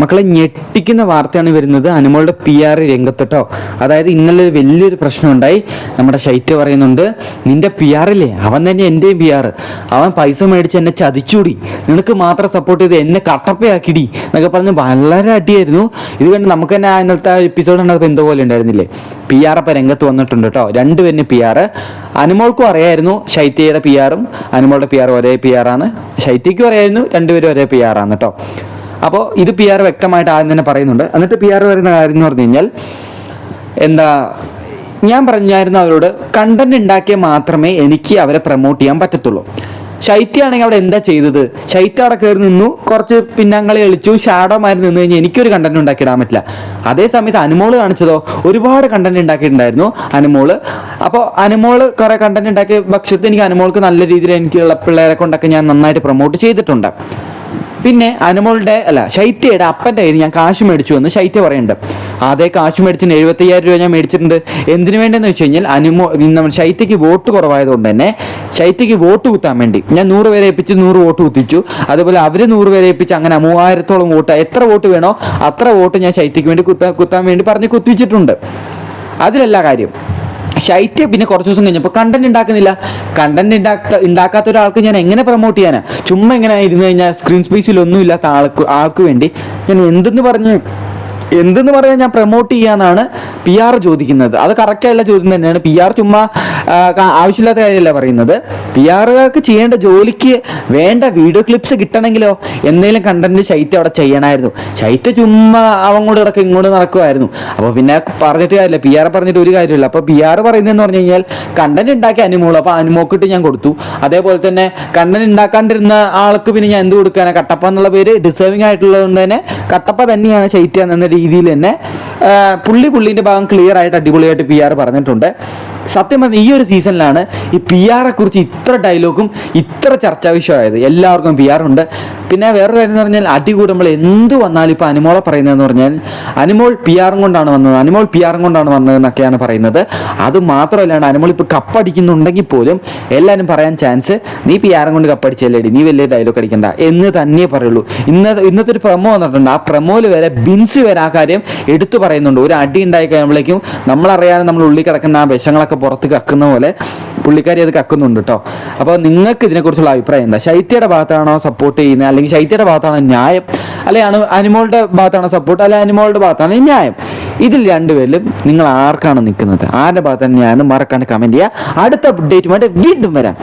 മക്കളെ ഞെട്ടിക്കുന്ന വാർത്തയാണ് വരുന്നത്. അനുമോളുടെ പി ആർ രംഗത്തിട്ടോ. അതായത് ഇന്നലെ ഒരു വലിയൊരു പ്രശ്നമുണ്ടായി. നമ്മുടെ ശൈത്യ പറയുന്നുണ്ട് നിന്റെ പി ആറില്ലേ അവൻ തന്നെ എന്റെയും പി ആർ അവൻ പൈസ മേടിച്ച് എന്നെ ചതിച്ചൂടി. നിനക്ക് മാത്രം സപ്പോർട്ട് ചെയ്ത് എന്നെ കട്ടപ്പയാക്കിടി എന്നൊക്കെ പറഞ്ഞ് വളരെ അടിയായിരുന്നു. ഇത് കണ്ട് നമുക്ക് തന്നെ ഇന്നലത്തെ എപ്പിസോഡ് കണ്ടപ്പോൾ എന്തോ പോലെ ഉണ്ടായിരുന്നില്ലേ? പി ആർ അപ്പം രംഗത്ത് വന്നിട്ടുണ്ട് കേട്ടോ. രണ്ടുപേരിന് പി ആർ അനുമോൾക്കും അറിയായിരുന്നു ശൈത്യയുടെ പി ആറും അനുമോളുടെ പി ആർ ഒരേ പി ആറാണ് ശൈത്യയ്ക്കും അറിയായിരുന്നു രണ്ടുപേരും ഒരേ പി ആറാണ് കേട്ടോ. അപ്പോൾ ഇത് പി ആർ വ്യക്തമായിട്ട് ആദ്യം തന്നെ പറയുന്നുണ്ട്. എന്നിട്ട് പി ആർ പറയുന്ന കാര്യം എന്ന് പറഞ്ഞു കഴിഞ്ഞാൽ എന്താ ഞാൻ പറഞ്ഞായിരുന്നു അവരോട് കണ്ടന്റ് ഉണ്ടാക്കിയാൽ മാത്രമേ എനിക്ക് അവരെ പ്രൊമോട്ട് ചെയ്യാൻ പറ്റത്തുള്ളൂ. ശൈത്യാണെങ്കിൽ അവിടെ എന്താ ചെയ്തത്? ശൈത്യ അവിടെ കയറി നിന്നു കുറച്ച് പിന്നങ്ങളെ കളിച്ചു ഷാഡോ മാരി നിന്ന് കഴിഞ്ഞാൽ എനിക്കൊരു കണ്ടന്റ് ഉണ്ടാക്കിയിടാൻ പറ്റില്ല. അതേ സമയത്ത് അനുമോൾ കാണിച്ചതോ ഒരുപാട് കണ്ടന്റ് ഉണ്ടാക്കിയിട്ടുണ്ടായിരുന്നു അനുമോൾ. അപ്പോൾ അനുമോൾ കുറെ കണ്ടന്റ് ഉണ്ടാക്കിയ പക്ഷത്ത് എനിക്ക് അനുമോൾക്ക് നല്ല രീതിയിൽ എനിക്കുള്ള പിള്ളേരെ കൊണ്ടൊക്കെ ഞാൻ നന്നായിട്ട് പ്രൊമോട്ട് ചെയ്തിട്ടുണ്ട്. പിന്നെ അനുമോളുടെ അല്ല ശൈത്യയുടെ അപ്പന്റെ കയ്യിൽ ഞാൻ കാശ് മേടിച്ചു എന്ന് ശൈത്യ പറയുന്നുണ്ട്. അതേ കാശ് മേടിച്ചിന് എഴുപത്തയ്യായിരം രൂപ ഞാൻ മേടിച്ചിട്ടുണ്ട്. എന്തിനു വേണ്ടെന്ന് വെച്ച് കഴിഞ്ഞാൽ അനുമോ നമ്മൾ ശൈത്യക്ക് വോട്ട് കുറവായതുകൊണ്ട് തന്നെ ശൈത്യക്ക് വോട്ട് കുത്താൻ വേണ്ടി. ഞാൻ നൂറ് പേരെ ഏൽപ്പിച്ച് നൂറ് വോട്ട് കുത്തിച്ചു. അതുപോലെ അവർ നൂറ് പേരെ ഏൽപ്പിച്ച് അങ്ങനെ മൂവായിരത്തോളം വോട്ട് എത്ര വോട്ട് വേണോ അത്ര വോട്ട് ഞാൻ ശൈത്യക്ക് വേണ്ടി കുത്താൻ കുത്താൻ വേണ്ടി പറഞ്ഞ് കുത്തിച്ചിട്ടുണ്ട് അതിലല്ല കാര്യം. ശൈത്യ പിന്നെ കുറച്ച് ദിവസം കഴിഞ്ഞപ്പോൾ കണ്ടന്റ് ഉണ്ടാക്കുന്നില്ല. കണ്ടന്റ് ഉണ്ടാക്ക ഉണ്ടാക്കാത്ത ഒരാൾക്ക് ഞാൻ എങ്ങനെ പ്രൊമോട്ട് ചെയ്യാനാ? ചുമ്മാ എങ്ങനെ ഇരുന്ന് കഴിഞ്ഞാൽ സ്ക്രീൻ സ്പേസിൽ ഒന്നും ഇല്ലാത്ത ആൾക്ക് ആൾക്ക് വേണ്ടി ഞാൻ എന്തെന്ന് പറഞ്ഞ് എന്തെന്ന് പറയാൻ ഞാൻ പ്രൊമോട്ട് ചെയ്യാന്നാണ് പി ആർ ചോദിക്കുന്നത്. അത് കറക്റ്റായുള്ള ചോദ്യം തന്നെയാണ്. പി ആർ ചുമ്മാ ആവശ്യമില്ലാത്ത കാര്യമല്ല പറയുന്നത്? പി ആറുകാർക്ക് ചെയ്യേണ്ട ജോലിക്ക് വേണ്ട വീഡിയോ ക്ലിപ്സ് കിട്ടണമെങ്കിലോ എന്തെങ്കിലും കണ്ടന്റ് ശൈത്യം അവിടെ ചെയ്യണമായിരുന്നു. ശൈത്യം ചുമ്മാ അവങ്ങോട്ട് കിടക്കും ഇങ്ങോട്ട് നടക്കുമായിരുന്നു. അപ്പോൾ പിന്നെ പറഞ്ഞിട്ട് കാര്യമില്ല. പി ആർ പറഞ്ഞിട്ട് ഒരു കാര്യമില്ല. അപ്പോൾ പി ആർ പറയുന്നതെന്ന് പറഞ്ഞു കഴിഞ്ഞാൽ കണ്ടന്റ് ഉണ്ടാക്കി അനുമോളൂ അപ്പോൾ അനുമോക്കിട്ട് ഞാൻ കൊടുത്തു. അതേപോലെ തന്നെ കണ്ടന്റ് ഉണ്ടാക്കാണ്ടിരുന്ന ആൾക്ക് പിന്നെ ഞാൻ എന്ത് കൊടുക്കാനാണ് കട്ടപ്പ എന്നുള്ള പേര് ഡിസേർവിംഗ് ആയിട്ടുള്ളതുകൊണ്ട് തന്നെ കട്ടപ്പ തന്നെയാണ് ശൈത്യ എന്ന രീതിയിൽ തന്നെ പുള്ളി പുള്ളിന്റെ ഭാഗം ക്ലിയർ ആയിട്ട് അടിപൊളിയായിട്ട് പി ആർ പറഞ്ഞിട്ടുണ്ട്. സത്യം പറഞ്ഞാൽ ഈ ഒരു സീസണിലാണ് ഈ പി ആറെ കുറിച്ച് ഇത്ര ഡയലോഗും ഇത്ര ചർച്ചാ വിഷയമായത്. എല്ലാവർക്കും പി ആർ ഉണ്ട്. പിന്നെ വേറൊരു കാര്യം എന്ന് പറഞ്ഞാൽ അടി കൂടുമ്പോൾ എന്ത് വന്നാലും ഇപ്പോൾ അനുമോളെ പറയുന്നതെന്ന് പറഞ്ഞാൽ അനുമോൾ പി ആറും കൊണ്ടാണ് വന്നത്. അനുമോൾ പി ആറും കൊണ്ടാണ് വന്നത് എന്നൊക്കെയാണ് പറയുന്നത്. അത് മാത്രമല്ലാണ്ട് അനുമോൾ ഇപ്പോൾ കപ്പടിക്കുന്നുണ്ടെങ്കിൽ പോലും എല്ലാവരും പറയാൻ ചാൻസ് നീ പി ആറും കൊണ്ട് കപ്പടിച്ചല്ലേടി നീ വലിയ ഡയലോഗ് അടിക്കണ്ട. എന്ന് തന്നെ പറയുള്ളൂ. ഇന്ന ഇന്നത്തെ ഒരു പ്രമോ വന്നിട്ടുണ്ട്. ആ പ്രമോയിൽ വരെ ബിൻസ് വരെ ആ കാര്യം എടുത്തു പറയുന്നുണ്ട്. ഒരു അടി ഉണ്ടായി കഴിയുമ്പോഴേക്കും നമ്മളറിയാതെ നമ്മൾ ഉള്ളിൽ കിടക്കുന്ന ആ വിഷങ്ങളൊക്കെ പുറത്ത് കക്കുന്ന പോലെ പുള്ളിക്കാരി അത് കക്കുന്നുണ്ട് കേട്ടോ അപ്പോൾ നിങ്ങൾക്ക് ഇതിനെക്കുറിച്ചുള്ള അഭിപ്രായം എന്താ? ശൈത്യയുടെ ഭാഗത്താണോ സപ്പോർട്ട് ചെയ്യുന്നത്? അല്ലെങ്കിൽ ശൈത്യയുടെ ഭാഗത്താണോ ന്യായം? അല്ലെങ്കിൽ അനിമോളുടെ ഭാഗത്താണോ സപ്പോർട്ട് അല്ലെങ്കിൽ അനുമോളുടെ ഭാഗത്താണോ ന്യായം? ഇതിൽ രണ്ടുപേരിലും നിങ്ങൾ ആർക്കാണ് നിൽക്കുന്നത്? ആരുടെ ഭാഗത്താണ് ഞാൻ മറക്കാണ്ട് കമന്റ് ചെയ്യുക. അടുത്ത അപ്ഡേറ്റുമായിട്ട് വീണ്ടും വരാം.